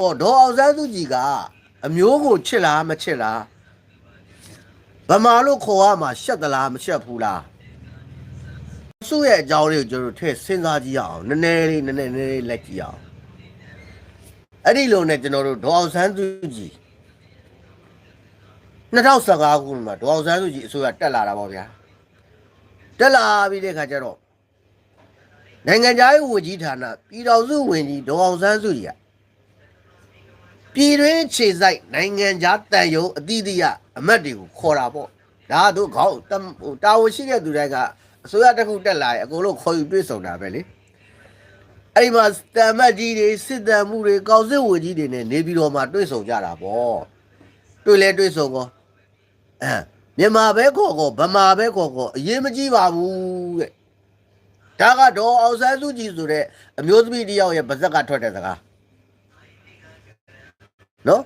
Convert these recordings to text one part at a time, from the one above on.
ဟောဒေါ်အောင်ဆန်းစုကြည်ကအမျိုးကိုချစ်လားမချစ်လားဗမာလို့ခေါ်ရမှာရှက်သလားမရှက်ဘူးလားစုရဲ့အကြောင်းလေးကိုကျွန်တော်တို့ထည့်စဉ်းစားကြည့်ရအောင်နည်းနည်းလေးနည်းနည်းနည်းလေးလက်ကြည့်ရအောင်အဲ့ဒီလိုနဲ့ကျွန်တော်တို့ဒေါ်အောင်ဆန်းစုကြည်2015ခုမှာဒေါ်အောင်ဆန်းစုကြည်အစိုးရတက်လာတာပေါ့ဗျာတက်လာပြီးတဲ့ခါကျတော့နိုင်ငံသားရေးဝန်ကြီးဌာနပြည်တော်စုဝန်ကြီးဒေါ်အောင်ဆန်းစုကြည်က ပြည်တွင်းခြေဆိုင်နိုင်ငံခြားတန်ယုံအသီးသီးကအမတ်တွေကိုခေါ်တာပေါ့ဒါကသူခေါင်းတမ်ဟိုတာဝန်ရှိတဲ့သူတိုင်းကအစိုးရတစ်ခုတက်လာရင်အကုန်လုံးခေါ်ယူတွေ့ဆုံတာပဲလေအဲ့ဒီမှာတမ်မတ်ကြီးတွေစစ်တမ်းမှုတွေကောက်စစ်ဝင်ကြီးတွေနဲ့နေပြည်တော်မှာတွေ့ဆုံကြတာပေါ့တွေ့လဲတွေ့ဆုံကောအဲမြန်မာပဲခေါ်ခေါ်ဗမာပဲခေါ်ခေါ်အရေးမကြီးပါဘူးတဲ့ဒါကတော့အောင်ဆန်းစုကြည်ဆိုတဲ့အမျိုးသမီးတစ်ယောက်ရဲ့ဗဇက်ကထွက်တဲ့စကား နော်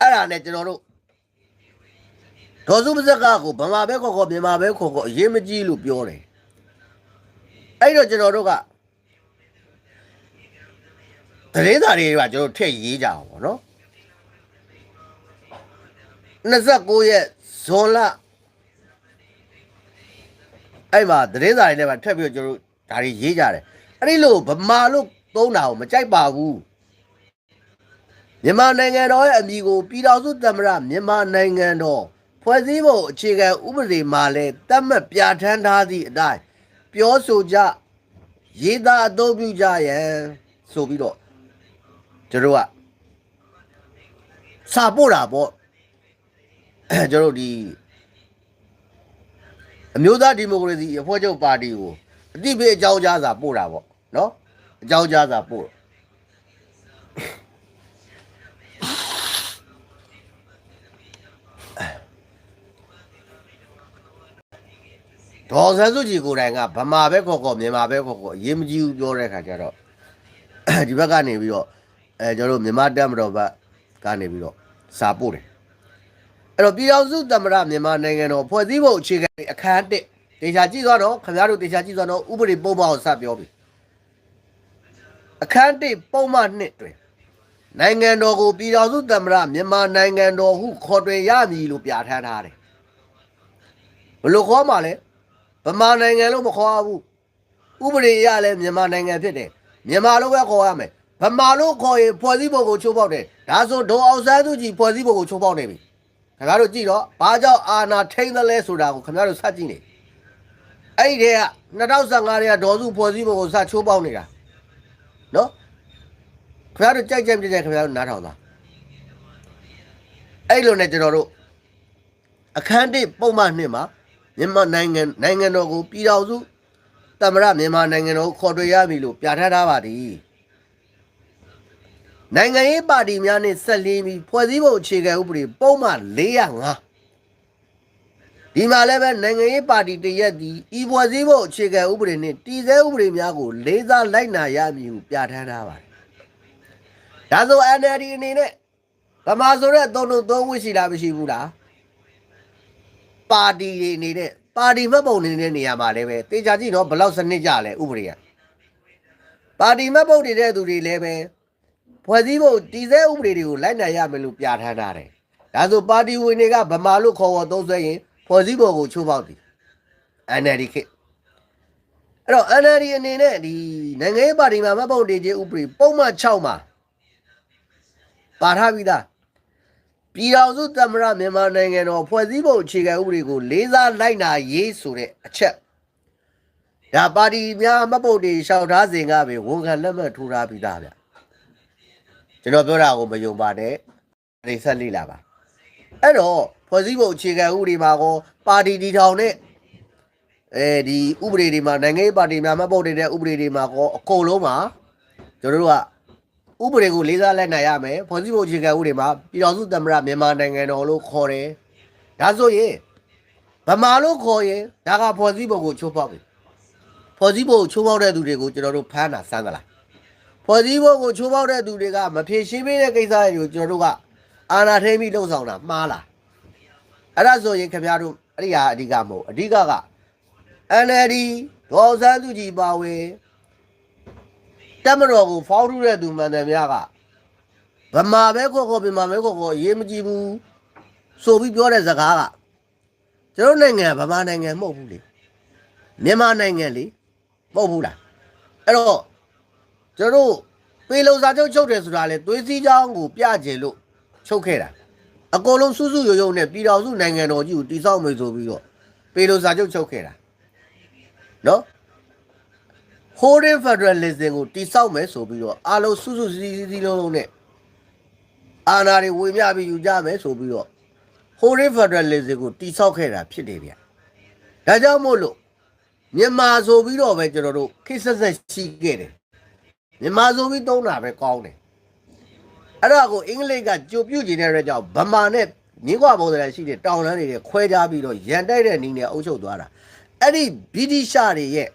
အဲ့ဒါနဲ့ကျွန်တော်တို့ဒေါ်စုပါဇက်ကကိုဗမာပဲခေါ်ခေါ်မြန်မာပဲခေါ်ခေါ်အရေးမကြီးလို့ပြောတယ်အဲ့တော့ကျွန်တော်တို့ကတရေသားတွေကကျွန်တော်ထည့်ရေးကြအောင်ဗောနော်29ရက်ဇွန်လအဲ့မှာတရေသားတွေနဲ့ပါထည့်ပြီးတော့ကျွန်တော်တို့ဒါတွေရေးကြတယ်အဲ့ဒီလိုဗမာလို့ သုံးတာကိုမကြိုက်ပါဘူးမြန်မာနိုင်ငံတော်ရဲ့အမည်ကိုပြည်တော်စုသမ္မတမြန်မာနိုင်ငံတော်ဖွဲ့စည်းပုံအခြေခံဥပဒေမှာလည်းတတ်မှတ်ပြဋ္ဌာန်းထားသည့်အတိုင်းပြောဆိုကြရေးသားအသုံးပြုကြရန်ဆိုပြီးတော့ကျွန်တော်ကစာပို့တာပေါ့အဲကျွန်တော်တို့ဒီအမျိုးသားဒီမိုကရေစီအဖွဲ့ချုပ်ပါတီကိုအတိပေးအကြောင်းကြားစာပို့တာပေါ့နော် အကြောင်းကြားစာပို့ဒေါ်ဆန်းစုကြည်ကိုယ်တိုင်ကဗမာပဲခေါ်ခေါ်မြန်မာပဲခေါ်ခေါ်အရေးမကြီးဘူးပြောတဲ့ခါကျတော့ဒီဘက်ကနေပြီးတော့အဲကျွန်တော်တို့မြန်မာတက်မတော်ဘက်ကနေပြီးတော့စာပို့တယ်အဲ့တော့ပြည်တော်စုသမ္မတမြန်မာနိုင်ငံတော်ဖွဲ့စည်းပုံအခြေခံအခန်း1တေချာကြည့်သွားတော့ခင်ဗျားတို့တေချာကြည့်သွားတော့ဥပဒေပုံမှန်ကိုစပြောပြီ အခန်းတစ်ပုံမှန်နှစ်တွင်နိုင်ငံတော်ကိုပြည်တော်စုသမ္မတမြန်မာနိုင်ငံတော်ဟုခေါ်တွင်ရမည်လို့ပြဋ္ဌာန်းထားတယ်ဘယ်လိုခေါ်မှာလဲဗမာနိုင်ငံလို့မခေါ်ရဘူးဥပဒေအရလည်းမြန်မာနိုင်ငံဖြစ်တယ်မြန်မာလို့ပဲခေါ်ရမယ်ဗမာလို့ခေါ်ရင်ဖွဲ့စည်းပုံကိုချိုးဖောက်တယ်ဒါဆိုဒေါ်အောင်ဆန်းစုကြည်ဖွဲ့စည်းပုံကိုချိုးဖောက်နေပြီခင်ဗျားတို့ကြည့်တော့ဘာကြောင့်အာဏာထိန်းသလဲဆိုတာကိုခင်ဗျားတို့စကြည့်နေအဲ့ဒီတည်းက2015တည်းကဒေါ်စုဖွဲ့စည်းပုံကိုစချိုးဖောက်နေတာ နော်ခင်ဗျားတို့ကြိုက်ကြိုက်ပြည့်ကြိုက်ခင်ဗျားတို့နားထောင်တာအဲ့လိုနဲ့ကျွန်တော်တို့အခန်းတစ်ပုံမှန်နှစ်မှာမြန်မာနိုင်ငံနိုင်ငံတော်ကိုပြည်တော်စုတမရမြန်မာနိုင်ငံတော်ကိုခေါ်တွေ့ရပြီလို့ပြဋ္ဌာန်းထားပါသည်နိုင်ငံရေးပါတီများနဲ့ဆက်လင်းပြီးဖွဲ့စည်းပုံအခြေခံဥပဒေပုံမှန်405 ဒီမှာလည်းပဲနိုင်ငံရေးပါတီတရက်သည်ဤဖွဲ့စည်းပုံအခြေခံဥပဒေနှင့်တည်ဆဲဥပဒေများကိုလေးစားလိုက်နာရမည်ဟုပြဋ္ဌာန်းထားပါတယ်။ဒါဆို NLD အနေနဲ့ဗမာဆိုတဲ့သုံးလုံးသုံးဝရှိလားမရှိဘူးလား။ပါတီတွေအနေနဲ့ပါတီမှတ်ပုံနေတဲ့နေရာမှာလည်းပဲတေချာကြည့်တော့ဘယ်လောက်စနစ်ကြလဲဥပဒေက။ပါတီမှတ်ပုံနေတဲ့သူတွေလည်းပဲဖွဲ့စည်းပုံတည်ဆဲဥပဒေတွေကိုလိုက်နာရမယ်လို့ပြဋ္ဌာန်းထားတယ်။ဒါဆိုပါတီဝင်တွေကဗမာလို့ခေါ်ခေါ်သုံးဆွဲရင် ဖွဲ့စည်းပုံကိုချိုးဖောက်တယ်။ NLD ခေတ်အဲ့တော့ NLD အနေနဲ့ဒီနိုင်ငံရေးပါတီမှာမပုံတည်ခြင်းဥပဒေပုံမှန်6မှာပါထားပြီးသားပြည်တော်စုသမ္မတမြန်မာနိုင်ငံတော်ဖွဲ့စည်းပုံအခြေခံဥပဒေကိုလေးစားလိုက်နာရေးဆိုတဲ့အချက်ဒါပါတီများမပုံတည်လျှောက်ထားစဉ်ကပဲဝန်ခံလက်မှတ်ထိုးထားပြီးသားဗျကျွန်တော်ပြောတာကိုမယုံပါနဲ့ဒီဆက်လေးလာပါအဲ့တော့ ဖွဲ့စည်းပုံအခြေခံဥပဒေမှာကောပါတီတီထောင်နဲ့အဲဒီဥပဒေတွေမှာနိုင်ငံရေးပါတီများမပုတ်တဲ့ဥပဒေတွေမှာကောအကုန်လုံးမှာကျွန်တော်တို့ကဥပဒေကိုလေးစားလိုက်နိုင်ရမယ်ဖွဲ့စည်းပုံအခြေခံဥပဒေမှာပြည်တော်စုသမ္မတမြန်မာနိုင်ငံတော်လို့ခေါ်တယ်ဒါဆိုရင်ဗမာလို့ခေါ်ရင်ဒါကဖွဲ့စည်းပုံကိုချိုးဖောက်ပြီဖွဲ့စည်းပုံကိုချိုးဖောက်တဲ့သူတွေကိုကျွန်တော်တို့ဖမ်းတာစမ်းသလားဖွဲ့စည်းပုံကိုချိုးဖောက်တဲ့သူတွေကမဖြေရှင်းပေးတဲ့ကိစ္စတွေကိုကျွန်တော်တို့ကအာဏာထိန်းပြီးလှုပ်ဆောင်တာမှားလား အဲ့ဒါဆိုရင်ခင်ဗျားတို့အဲ့ဒီဟာအဓိကမဟုတ်အဓိကက NLD ဒေါ်စန်းသူကြီးပါဝင်တက်မတော်ကိုဖောက်ထုတဲ့သူမှန်တယ်များကဗမာပဲခေါ်ခေါ်ဗမာပဲခေါ်ခေါ်အရေးမကြည့်ဘူးဆိုပြီးပြောတဲ့စကားကကျွန်တော်နိုင်ငံကဗမာနိုင်ငံမဟုတ်ဘူးလေမြန်မာနိုင်ငံလေမဟုတ်ဘူးလားအဲ့တော့ကျွန်တော်တို့ပေလုံစာချုပ်ချုပ်တယ်ဆိုတာလေသွေးစည်းချောင်းကိုပြကြလို့ချုပ်ခဲ့တာ အကုန်လုံးစုစုရုံရုံနဲ့ပြည်တော်စုနိုင်ငံတော်ကြီးကိုတိစောက်မယ်ဆိုပြီးတော့ပေလုံစာချုပ်ချုပ်ခဲ့တာနော် Holding Federalism ကိုတိစောက်မယ်ဆိုပြီးတော့အားလုံးစုစုစည်းစည်းလုံးလုံးနဲ့အာဏာတွေဝေမျှပြီးယူကြမယ်ဆိုပြီးတော့ Holding Federalism ကိုတိစောက်ခဲ့တာဖြစ်တယ်ဗျ။ဒါကြောင့်မို့လို့မြန်မာဆိုပြီးတော့ပဲကျွန်တော်တို့ခိဆက်ဆက်ရှိခဲ့တယ်။မြန်မာဆိုပြီးသုံးတာပဲကောင်းတယ်။ အဲ့ဒါကိုအင်္ဂလိပ်ကကြိုပြုတ်ကျင်တဲ့အတွက်ကြောင့်ဗမာနဲ့ငင်းကွာပုံစံရှိတဲ့တောင်တန်းတွေနဲ့ခွဲခြားပြီးတော့ရန်တိုက်တဲ့နည်းနဲ့အုပ်ချုပ်သွားတာ။အဲ့ဒီဗြိတိရှားတွေရဲ့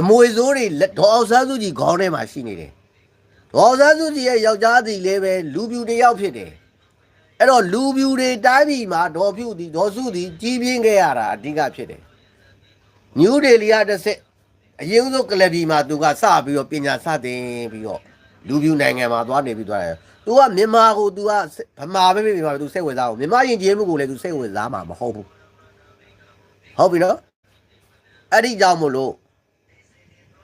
အမွေစိုးတွေလက်ဒေါ်အောင်ဆန်းစုကြည်ခေါင်းထဲမှာရှိနေတယ်။ဒေါ်အောင်ဆန်းစုကြည်ရဲ့ယောက်ျားစီလည်းပဲလူပြူတစ်ယောက်ဖြစ်တယ်။အဲ့တော့လူပြူတွေတိုင်းပြည်မှာဒေါ်ဖြူသည်ဒေါ်စုသည်ကြီးပြင်းခဲ့ရတာအဓိကဖြစ်တယ်။နယူးဒေလီကတစ်ဆက်အရင်ဆုံးကလပ်ဒီမှာသူကစပြီးတော့ပညာစတင်ပြီးတော့ လူပြူနိုင်ငံမှာသွားနေပြီးသွားတယ်။ तू ကမြန်မာကို तू ကဗမာပဲပဲမြန်မာပဲ तू စိတ်ဝင်စားအောင်မြန်မာယဉ်ကျေးမှုကိုလည်း तू စိတ်ဝင်စားမှာမဟုတ်ဘူး။ဟုတ်ပြီနော်။အဲ့ဒီကြောင့်မို့လို့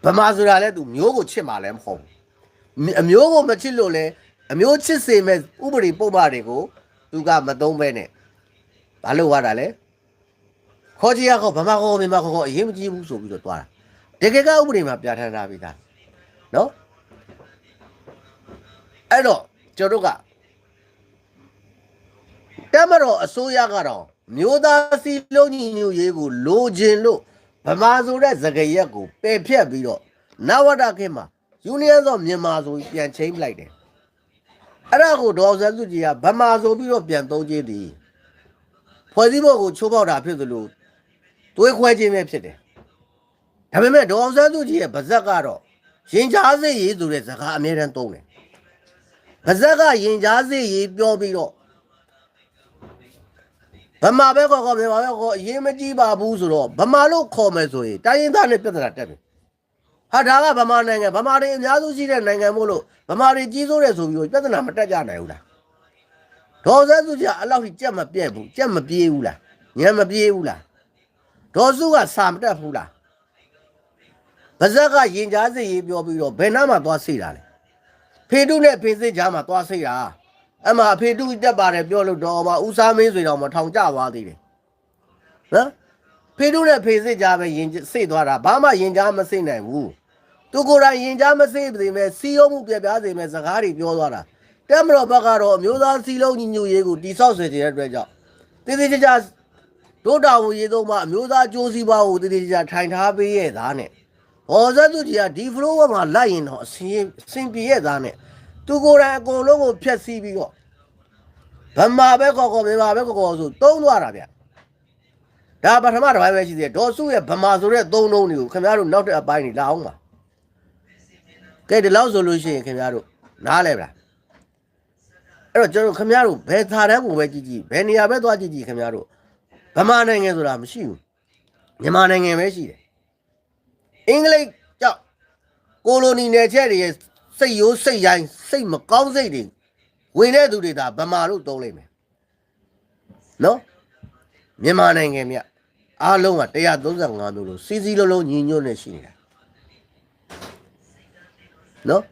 ဗမာဆိုတာလဲသူမျိုးကိုချစ်မှာလဲမဟုတ်ဘူးအမျိုးကိုမချစ်လို့လဲအမျိုးချစ်စေမဲ့ဥပဒေပုံမှန်တွေကိုသူကမသုံးပဲနဲ့ဘာလို့ဝါတာလဲခေါ်ကြရခေါ်ဗမာခေါ်မြန်မာခေါ်ခေါ်အရင်မကြည့်ဘူးဆိုပြီးတော့တွားတာတကယ်ကဥပဒေမှာပြဋ္ဌာန်းထားပြီးသားနော် အဲ့တော့ကျွန်တော်တို့ကတမတော်အစိုးရကတော့မျိုးသားစီလုံးညီညွတ်ရေးကိုလိုချင်လို့ဗမာဆိုတဲ့သကရက်ကိုပယ်ဖြတ်ပြီးတော့နဝတခေတ်မှာယူနီယံဆိုမြန်မာဆိုပြီးပြန်ချင်းလိုက်တယ်အဲ့ဒါကိုဒေါ်အောင်ဆန်းစုကြည်ကဗမာဆိုပြီးတော့ပြန်သုံးခြင်းသည်ဖွဲ့စည်းပုံကိုချိုးပေါက်တာဖြစ်သလိုသွေးခွဲခြင်းပဲဖြစ်တယ်ဒါပေမဲ့ဒေါ်အောင်ဆန်းစုကြည်ရဲ့ဗဇက်ကတော့ရင်ကြားစေ့ရေးဆိုတဲ့စကားအမြဲတမ်းသုံးတယ် ဗဇက်ကရင်ကြားစေ့ရေးပြောပြီးတော့ဗမာပဲခေါ်ခေါ်မြန်မာပဲခေါ်အရေးမကြီးပါဘူးဆိုတော့ဗမာလို့ခေါ်မယ်ဆိုရင်တိုင်းရင်းသားနဲ့ပြဿနာတက်ပြီဟာဒါကဗမာနိုင်ငံဗမာတွေအများစုရှိတဲ့နိုင်ငံမို့လို့ဗမာတွေကြီးစိုးတယ်ဆိုပြီးတော့ပြဿနာမတက်ကြနိုင်ဘူးလားဒေါ်ဆန်းစုကြအဲ့လောက်ကြီးကြက်မပြက်ဘူးကြက်မပြေးဘူးလားညံမပြေးဘူးလားဒေါ်စုကစာမတက်ဘူးလားဗဇက်ကရင်ကြားစေရေးပြောပြီးတော့ဘယ်နှမှာသွားစိတာလဲ ဖေတုနဲ့ဖေစစ်ကြားမှာသွားစိတာအမှအဖေတူတက်ပါတယ်ပြောလို့တော့မှဦးစားမင်းဆိုတော့မထောင်ကြသွားသေးတယ်နော်ဖေတူနဲ့ဖေစစ်ကြပဲရင်စိတ်သွားတာဘာမှရင်ကြားမစိတ်နိုင်ဘူးသူကိုယ်တိုင်ရင်ကြားမစိတ်ပေမဲ့စီယုံမှုပြပြစေမဲ့စကားတွေပြောသွားတာတက်မတော်ဘက်ကတော့အမျိုးသားစီလုံးညီညွတ်ရေးကိုတိဆောက်စေတဲ့အတွက်ကြောင့်တည်တည်ကြကြဒုတာဝန်ရေးသုံးမှအမျိုးသားကြိုးစည်းပါကိုတည်တည်ကြကြထိုင်ထားပေးရဲ့သားနဲ့ ဟောဇတ်သူကြီးကဒီဖလိုဝမှာလိုက်ရင်တော့အစင်စင်ပြေရဲ့သားနဲ့သူကိုယ်တိုင်အကုန်လုံးကိုဖျက်ဆီးပြီးတော့ဗမာပဲခေါ်ခေါ်မြန်မာပဲခေါ်ခေါ်ဆိုသုံးသွားတာဗျဒါပထမတစ်ပိုင်းပဲရှိသေးတယ်ဒေါ်စုရဲ့ဗမာဆိုတဲ့သုံးလုံးတွေကိုခင်ဗျားတို့နောက်တဲ့အပိုင်းနေလာအောင်ပါကဲဒီလောက်ဆိုလို့ရှိရင်ခင်ဗျားတို့နားလဲဗျာအဲ့တော့ကျွန်တော်ခင်ဗျားတို့ဘယ်သာတန်းကိုပဲကြည့်ကြည့်ဘယ်နေရာပဲသွားကြည့်ကြည့်ခင်ဗျားတို့ဗမာနိုင်ငံဆိုတာမရှိဘူးမြန်မာနိုင်ငံပဲရှိတယ် အင်္ဂလိပ်ကြောင့်ကိုလိုနီနယ်ချက်တွေရဲ့စိတ်ရိုးစိတ်ရိုင်းစိတ်မကောင်းစိတ်တွေဝင်တဲ့သူတွေဒါဗမာလို့သုံးလိုက်မယ်နော်မြန်မာနိုင်ငံမြအားလုံးက135မျိုးလို့စီစီလုံးလုံးညီညွတ်နေရှိနေတာနော်